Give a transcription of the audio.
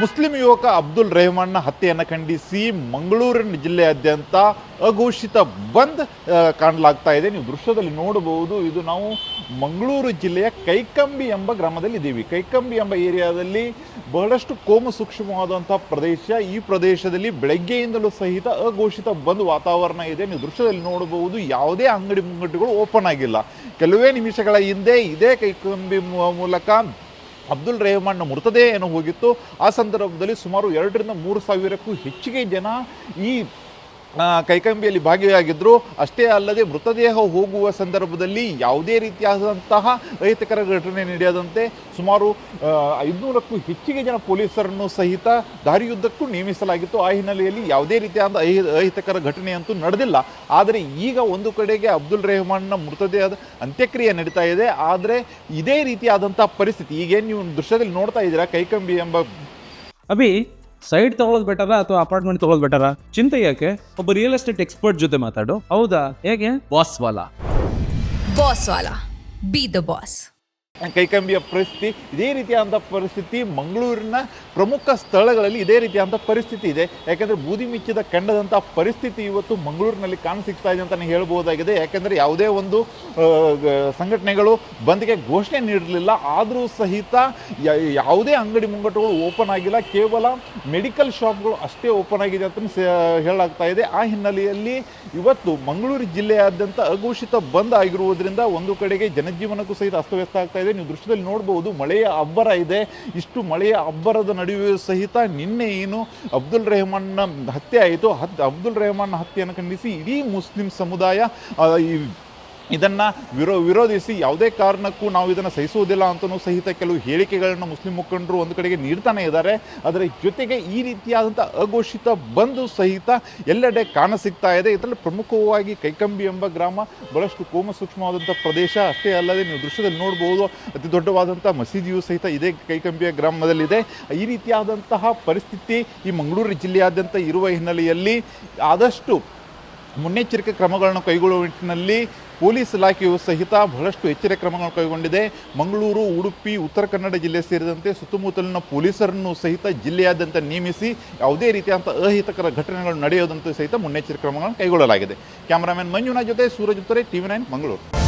Muslim ಯುವಕ ಅಬ್ದುಲ್ ರೆಹಮಾನ್ನ ಹತ್ಯೆಯನ್ನು ಖಂಡಿಸಿ ಮಂಗಳೂರಿನ ಜಿಲ್ಲೆಯಾದ್ಯಂತ ಅಘೋಷಿತ ಬಂದ್ ಕಾಣಲಾಗ್ತಾ ಇದೆ. ನೀವು ದೃಶ್ಯದಲ್ಲಿ ನೋಡಬಹುದು, ಇದು ನಾವು ಮಂಗಳೂರು ಜಿಲ್ಲೆಯ ಕೈಕಂಬಿ ಎಂಬ ಗ್ರಾಮದಲ್ಲಿ ಇದ್ದೀವಿ. ಕೈಕಂಬಿ ಎಂಬ ಏರಿಯಾದಲ್ಲಿ ಬಹಳಷ್ಟು ಕೋಮು ಸೂಕ್ಷ್ಮವಾದಂಥ ಪ್ರದೇಶ, ಈ ಪ್ರದೇಶದಲ್ಲಿ ಬೆಳಗ್ಗೆಯಿಂದಲೂ ಸಹಿತ ಅಘೋಷಿತ ಬಂದ್ ವಾತಾವರಣ ಇದೆ. ನೀವು ದೃಶ್ಯದಲ್ಲಿ ನೋಡಬಹುದು, ಯಾವುದೇ ಅಂಗಡಿ ಮುಂಗಟ್ಟುಗಳು ಓಪನ್ ಆಗಿಲ್ಲ. ಕೆಲವೇ ನಿಮಿಷಗಳ ಹಿಂದೆ ಇದೇ ಕೈಕಂಬಿ ಮೂಲಕ ಅಬ್ದುಲ್ ರೆಹಮಾನ್ನ ಮೃತದೇಹ ಏನೋ ಹೋಗಿತ್ತು? ಆ ಸಂದರ್ಭದಲ್ಲಿ ಸುಮಾರು ಎರಡರಿಂದ ಮೂರು ಸಾವಿರಕ್ಕೂ ಹೆಚ್ಚಿಗೆ ಜನ ಈ ಕೈಕಂಬಿಯಲ್ಲಿ ಭಾಗಿಯಾಗಿದ್ದರು ಅಷ್ಟೇ ಅಲ್ಲದೆ ಮೃತದೇಹ ಹೋಗುವ ಸಂದರ್ಭದಲ್ಲಿ ಯಾವುದೇ ರೀತಿಯಾದಂತಹ ಅಹಿತಕರ ಘಟನೆ ನಡೆಯದಂತೆ ಸುಮಾರು ಐದುನೂರಕ್ಕೂ ಹೆಚ್ಚಿಗೆ ಜನ ಪೊಲೀಸರನ್ನು ಸಹಿತ ದಾರಿಯುದ್ದಕ್ಕೂ ನೇಮಿಸಲಾಗಿತ್ತು. ಆ ಹಿನ್ನೆಲೆಯಲ್ಲಿ ಯಾವುದೇ ರೀತಿಯಾದ ಅಹಿ, ಅಹಿತಕರ ಘಟನೆಯಂತೂ ನಡೆದಿಲ್ಲ. ಆದರೆ ಈಗ ಒಂದು ಕಡೆಗೆ ಅಬ್ದುಲ್ ರೆಹಮಾನ್ನ ಮೃತದೇಹದ ಅಂತ್ಯಕ್ರಿಯೆ ನಡೀತಾ ಇದೆ. ಆದರೆ ಇದೇ ರೀತಿಯಾದಂತಹ ಪರಿಸ್ಥಿತಿ, ಈಗೇನು ನೀವು ದೃಶ್ಯದಲ್ಲಿ ನೋಡ್ತಾ ಇದ್ದೀರಾ ಕೈಕಂಬಿ ಎಂಬ ಅಭಿ ಸೈಡ್ ತಗೊಳ್ಳೋದು ಬೆಟರ ಅಥವಾ ಅಪಾರ್ಟ್ಮೆಂಟ್ ತಗೊಳ್ಳೋದು ಬೆಟರ? ಚಿಂತೆ ಯಾಕೆ? ಒಬ್ಬ ರಿಯಲ್ ಎಸ್ಟೇಟ್ ಎಕ್ಸ್ಪರ್ಟ್ ಜೊತೆ ಮಾತಾಡು. ಹೌದಾ? ಹೇಗೆ? ಬಾಸ್ ವಾಲಾ. ಬಾಸ್ ವಾಲಾ. ಬಿ ದ ಬಾಸ್ ಕೈಕಂಬಿಯ ಪರಿಸ್ಥಿತಿ, ಇದೇ ರೀತಿಯಾದಂಥ ಪರಿಸ್ಥಿತಿ ಮಂಗಳೂರಿನ ಪ್ರಮುಖ ಸ್ಥಳಗಳಲ್ಲಿ ಇದೇ ರೀತಿಯಾದಂಥ ಪರಿಸ್ಥಿತಿ ಇದೆ. ಯಾಕೆಂದರೆ ಬೂದಿ ಮಿಚ್ಚಿದ ಕಂಡದಂಥ ಪರಿಸ್ಥಿತಿ ಇವತ್ತು ಮಂಗಳೂರಿನಲ್ಲಿ ಕಾಣಸಿಗ್ತಾ ಇದೆ ಅಂತಲೇ ಹೇಳ್ಬೋದಾಗಿದೆ. ಯಾಕೆಂದರೆ ಯಾವುದೇ ಒಂದು ಸಂಘಟನೆಗಳು ಬಂದ್ಗೆ ಘೋಷಣೆ ನೀಡಲಿಲ್ಲ ಆದರೂ ಸಹಿತ ಯಾವುದೇ ಅಂಗಡಿ ಮುಂಗಟ್ಟುಗಳು ಓಪನ್ ಆಗಿಲ್ಲ. ಕೇವಲ ಮೆಡಿಕಲ್ ಶಾಪ್ಗಳು ಅಷ್ಟೇ ಓಪನ್ ಆಗಿದೆ ಅಂತ ಹೇಳಲಾಗ್ತಾ ಇದೆ. ಆ ಹಿನ್ನೆಲೆಯಲ್ಲಿ ಇವತ್ತು ಮಂಗಳೂರು ಜಿಲ್ಲೆಯಾದ್ಯಂತ ಅಘೋಷಿತ ಬಂದ್ ಆಗಿರುವುದರಿಂದ ಒಂದು ಕಡೆಗೆ ಜನಜೀವನಕ್ಕೂ ಸಹಿತ ಅಸ್ತವ್ಯಸ್ತ ಆಗ್ತಾ ಇದೆ. ನೀವು ದೃಶ್ಯದಲ್ಲಿ ನೋಡಬಹುದು ಮಳೆಯ ಅಬ್ಬರ ಇದೆ. ಇಷ್ಟು ಮಳೆಯ ಅಬ್ಬರದ ನಡುವೆ ಸಹಿತ ನಿನ್ನೆ ಏನು ಅಬ್ದುಲ್ ರೆಹಮಾನ್ನ ಹತ್ಯೆ ಆಯಿತು. ಅಬ್ದುಲ್ ರೆಹಮಾನ್ನ ಹತ್ಯೆಯನ್ನು ಖಂಡಿಸಿ ಇಡೀ ಮುಸ್ಲಿಂ ಸಮುದಾಯ ಈ ಇದನ್ನು ವಿರೋ ವಿರೋಧಿಸಿ ಯಾವುದೇ ಕಾರಣಕ್ಕೂ ನಾವು ಇದನ್ನು ಸಹಿಸುವುದಿಲ್ಲ ಅಂತಲೂ ಸಹಿತ ಕೆಲವು ಹೇಳಿಕೆಗಳನ್ನು ಮುಸ್ಲಿಂ ಮುಖಂಡರು ಒಂದು ಕಡೆಗೆ ನೀಡ್ತಾನೆ ಇದ್ದಾರೆ. ಅದರ ಜೊತೆಗೆ ಈ ರೀತಿಯಾದಂಥ ಅಘೋಷಿತ ಬಂದು ಸಹಿತ ಎಲ್ಲೆಡೆ ಕಾಣಸಿಗ್ತಾ ಇದೆ. ಇದರಲ್ಲಿ ಪ್ರಮುಖವಾಗಿ ಕೈಕಂಬಿ ಎಂಬ ಗ್ರಾಮ, ಬಹಳಷ್ಟು ಕೋಮ ಸೂಕ್ಷ್ಮವಾದಂಥ ಪ್ರದೇಶ ಅಷ್ಟೇ ಅಲ್ಲದೆ ನೀವು ದೃಶ್ಯದಲ್ಲಿ ನೋಡ್ಬೋದು, ಅತಿ ದೊಡ್ಡವಾದಂಥ ಮಸೀದಿಯು ಸಹಿತ ಇದೇ ಕೈಕಂಬಿಯ ಗ್ರಾಮದಲ್ಲಿದೆ. ಈ ರೀತಿಯಾದಂತಹ ಪರಿಸ್ಥಿತಿ ಈ ಮಂಗಳೂರು ಜಿಲ್ಲೆಯಾದ್ಯಂತ ಇರುವ ಹಿನ್ನೆಲೆಯಲ್ಲಿ ಆದಷ್ಟು ಮುನ್ನೆಚ್ಚರಿಕೆ ಕ್ರಮಗಳನ್ನು ಕೈಗೊಳ್ಳುವ ನಿಟ್ಟಿನಲ್ಲಿ ಪೊಲೀಸ್ ಇಲಾಖೆಯು ಸಹಿತ ಬಹಳಷ್ಟು ಎಚ್ಚರಿಕೆ ಕ್ರಮಗಳನ್ನು ಕೈಗೊಂಡಿದೆ. ಮಂಗಳೂರು, ಉಡುಪಿ, ಉತ್ತರ ಕನ್ನಡ ಜಿಲ್ಲೆ ಸೇರಿದಂತೆ ಸುತ್ತಮುತ್ತಲಿನ ಪೊಲೀಸರನ್ನು ಸಹಿತ ಜಿಲ್ಲೆಯಾದ್ಯಂತ ನೇಮಿಸಿ ಯಾವುದೇ ರೀತಿಯಾದಂಥ ಅಹಿತಕರ ಘಟನೆಗಳು ನಡೆಯೋದಂತೆ ಸಹಿತ ಮುನ್ನೆಚ್ಚರಿಕೆ ಕ್ರಮಗಳನ್ನು ಕೈಗೊಳ್ಳಲಾಗಿದೆ. ಕ್ಯಾಮರಾಮನ್ ಮಂಜುನಾಥ್ ಜೊತೆ ಸೂರಜ್ ಉತ್ತರೆ, ಟಿವಿ ನೈನ್, ಮಂಗಳೂರು.